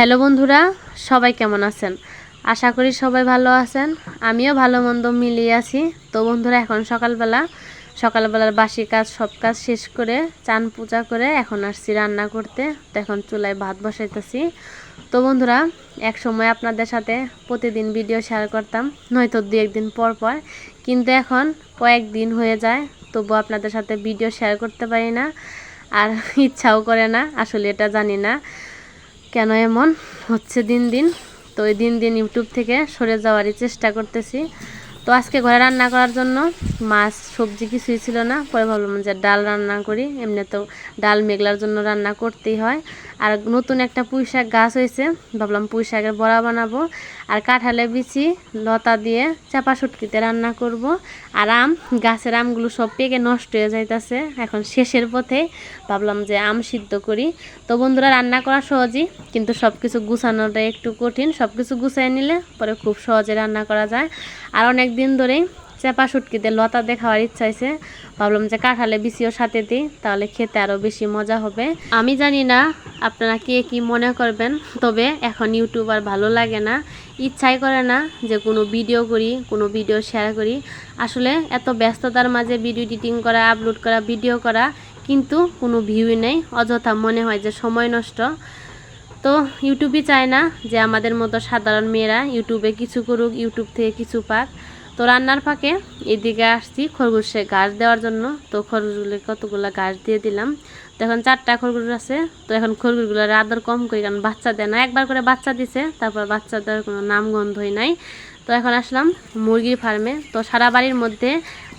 Hello বন্ধুরা, সবাই কেমন আছেন? আশা করি সবাই ভালো আছেন। আমিও ভালো মন্দ মিলিয়ে আছি। তো বন্ধুরা, এখন সকালবেলা, সকালবেলার বাসি কাজ, সব কাজ শেষ করে চান পূজা করে এখন আসছি রান্না করতে। তো এখন চুলায় ভাত বসাইতেছি। তো বন্ধুরা, এক সময় আপনাদের সাথে প্রতিদিন ভিডিও শেয়ার করতাম, নয়তো দু একদিন পর পর। কিন্তু এখন কয়েকদিন হয়ে যায় তবু আপনাদের সাথে ভিডিও শেয়ার করতে পারি না। আর ইচ্ছাও করে না, আসলে এটা জানি না। কেন এমন? হচ্ছে দিন দিন। তো ওই দিন দিন ইউটিউব থেকে সরে যাওয়ারই চেষ্টা করতেছি। তো আজকে ঘরে রান্না করার জন্য মাছ, সবজি কিছুই ছিল না। পরে ভাবলাম যে ডাল রান্না করি। এমনি তো ডাল মেঘলার জন্য রান্না করতেই হয়। আর নতুন একটা পুঁই শাক গাছ হয়েছে, ভাবলাম পুঁই শাকের বড়া বানাবো। আর কাঁঠালে বিচি, লতা দিয়ে চাপা শুটকিতে রান্না করব। আর আম, গাছের আমগুলো সব পেকে নষ্ট হয়ে যাইতেছে, এখন শেষের পথে ভাবলাম যে আম সিদ্ধ করি। তো বন্ধুরা, রান্না করা সহজই, কিন্তু সব কিছু গুছানোটা একটু কঠিন। সব কিছু গুছিয়ে নিলে পরে খুব সহজে রান্না করা যায়। আর অনেক দিন ধরেই চেপা শুটকিতে লতা দেখাবার ইচ্ছা হয়েছে। ভাবলাম যে কাঁঠালে বিচিও সাথে দিই, তাহলে খেতে আরও বেশি মজা হবে। আমি জানি না আপনারা কে কি মনে করবেন, তবে এখন ইউটিউব আর ভালো লাগে না। ইচ্ছাই করে না যে কোনো ভিডিও করি, কোনো ভিডিও শেয়ার করি। আসলে এত ব্যস্ততার মাঝে ভিডিও এডিটিং করা আপলোড করা ভিডিও করা, কিন্তু কোনো ভিউই নেই। অযথা মনে হয় যে সময় নষ্ট। তো ইউটিউবই চায় না যে আমাদের মতো সাধারণ মেয়েরা ইউটিউবে কিছু করুক ইউটিউব থেকে কিছু পাক। তো রান্নার ফাঁকে এদিকে আসছি খরগোশে ঘাস দেওয়ার জন্য। তো খরগোশগুলো কতগুলো ঘাস দিয়ে দিলাম। তো এখন চারটা খরগোশ আছে। তো এখন খরগোশগুলোর আদর কম করি, কারণ বাচ্চা দেয় না। একবার করে বাচ্চা দিছে, তারপর বাচ্চা দেওয়ার কোনো নাম গন্ধই নাই। তো এখন আসলাম মুরগির ফার্মে। তো সারা বাড়ির মধ্যে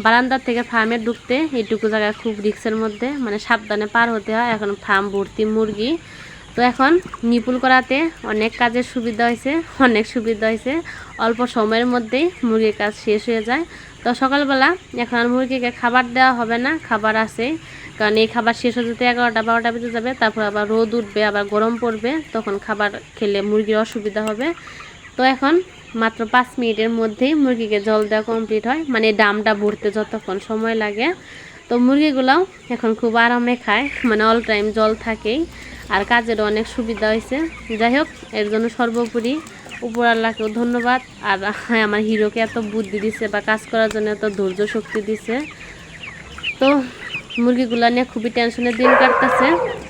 বারান্দার থেকে ফার্মে ঢুকতে এইটুকু জায়গায় খুব রিক্সের মধ্যে মানে সাবধানে পার হতে হয়। এখন ফার্ম ভর্তি মুরগি। তো এখন নিপুল করাতে অনেক কাজের সুবিধা হয়েছে, অনেক সুবিধা হয়েছে। অল্প সময়ের মধ্যেই মুরগির কাজ শেষ হয়ে যায়। তো সকালবেলা এখন আর মুরগিকে খাবার দেওয়া হবে না, খাবার আছে। কারণ এই খাবার শেষ হতে যেতে এগারোটা, বারোটা বেজে যাবে, তারপর আবার রোদ উঠবে, আবার গরম পড়বে, তখন খাবার খেলে মুরগির অসুবিধা হবে। তো এখন মাত্র পাঁচ মিনিটের মধ্যেই মুরগিকে জল দেওয়া কমপ্লিট হয় মানে ডামটা ভরতে যতক্ষণ সময় লাগে। তো মুরগিগুলাও এখন খুব আরামে খায় মানে অল টাইম জল থাকেই। আর কাজেরও অনেক সুবিধা হয়েছে। যাই হোক এর জন্য সর্বোপরি উপর ধন্যবাদ। আর হ্যাঁ, আমার হিরোকে এত বুদ্ধি দিছে বা কাজ করার জন্য এত ধৈর্য শক্তি দিছে। তো মুরগিগুলো নিয়ে খুবই টেনশনের দিন কাটতেছে।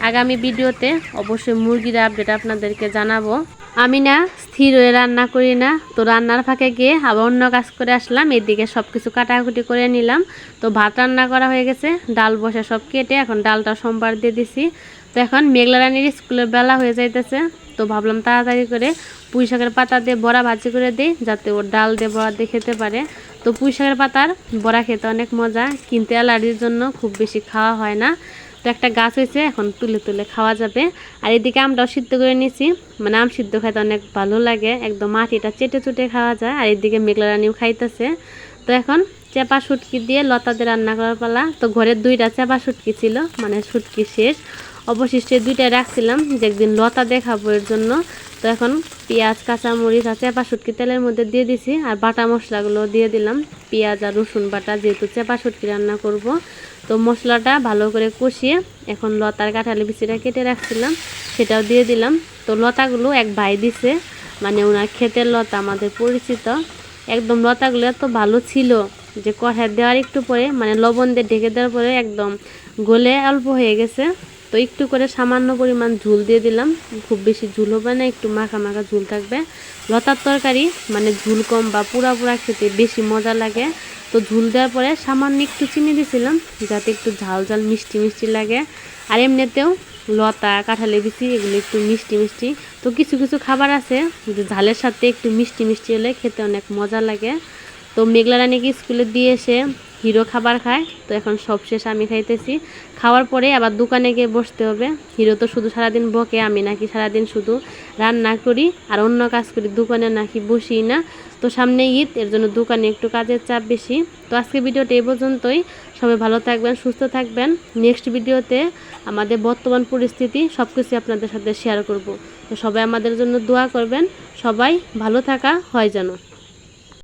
আগামী ভিডিওতে অবশ্যই মুরগির আপডেট আপনাদেরকে জানাব। আমি না স্থির হয়ে রান্না করি না। তো রান্নার ফাঁকে গিয়ে আবার অন্য কাজ করে আসলাম। এদিকে সব কিছু কাটাকুটি করে নিলাম। তো ভাত রান্না করা হয়ে গেছে। ডাল বসে সব কেটে এখন ডালটা সোমবার দিয়ে দিছি। তো এখন মেঘলা রানীর স্কুলের বেলা হয়ে যাইতেছে। তো ভাবলাম তাড়াতাড়ি করে পুঁই শাকের পাতা দিয়ে বড়া ভাজি করে দিই, যাতে ওর ডাল দিয়ে বড়া দিয়ে খেতে পারে। তো পুঁই শাকের পাতার বড়া খেতে অনেক মজা, কিন্তু অ্যালার্জির জন্য খুব বেশি খাওয়া হয় না। তো একটা গাছ হয়েছে, এখন তুলে তুলে খাওয়া যাবে। আর এদিকে আমরাও সিদ্ধ করে নিয়েছি মানে আম সিদ্ধ খাইতে অনেক ভালো লাগে, একদম মাটিটা চেটে চুটে খাওয়া যায়, আর এদিকে মেঘলা রানিও খাইতেছে। তো এখন চেপা শুটকি দিয়ে লতাতে রান্না করার পালা। তো ঘরের দুইটা চেপা শুটকি ছিল মানে শুটকি শেষ। অবশিষ্টে দুইটা রাখছিলাম যে একদিন লতা দেখাবো এর জন্য। তো এখন পেঁয়াজ, কাঁচামরিচ আর চেপা শুটকি তেলের মধ্যে দিয়ে দিছি। আর বাটা মশলাগুলো দিয়ে দিলাম, পেঁয়াজ আর রসুন বাটা যেহেতু চেপা শুটকি রান্না করব। তো মশলাটা ভালো করে কষিয়ে এখন লতার কাঁঠালি বিচিটা কেটে রাখছিলাম, সেটাও দিয়ে দিলাম। তো লতাগুলো এক ভাই দিছে মানে ওনার ক্ষেতের লতা, আমাদের পরিচিত। একদম লতাগুলো এত ভালো ছিল যে কষায় দেওয়ার একটু পরে মানে লবণ দিয়ে ঢেকে দেওয়ার পরে একদম গলে অল্প হয়ে গেছে। তো একটু করে সামান্য পরিমাণ ঝুল দিয়ে দিলাম। খুব বেশি ঝুল হবে না, একটু মাখা মাখা ঝুল থাকবে। লতার তরকারি মানে ঝুল কম বা পুরা পুরা খেতে বেশি মজা লাগে। তো ঝুল দেওয়ার পরে সামান্য একটু চিনি দিয়েছিলাম যাতে একটু ঝাল ঝাল মিষ্টি মিষ্টি লাগে। আর এমনিতেও লতা, কাঁঠালে বিচি এগুলো একটু মিষ্টি মিষ্টি। তো কিছু কিছু খাবার আছে যে ঝালের সাথে একটু মিষ্টি মিষ্টি হলে খেতে অনেক মজা লাগে। তো মেঘলা রানীকে স্কুলে দিয়ে এসে হিরো খাবার খায়, তো এখন সব শেষ আমি খাইতেছি। খাওয়ার পরে আবার দোকানে গিয়ে বসতে হবে। হিরো তো শুধু সারাদিন বকে, আমি নাকি সারাদিন শুধু রান্না করি, আর অন্য কাজ করি, দোকানে নাকি বসি না। তো সামনে ঈদ, এর জন্য দোকানে একটু কাজের চাপ বেশি। তো আজকে ভিডিওটা এই পর্যন্তই। সবাই ভালো থাকবেন, সুস্থ থাকবেন। নেক্সট ভিডিওতে আমাদের বর্তমান পরিস্থিতি সব কিছু আপনাদের সাথে শেয়ার করব। তো সবাই আমাদের জন্য দোয়া করবেন। সবাই ভালো থাকা, হয় যেন।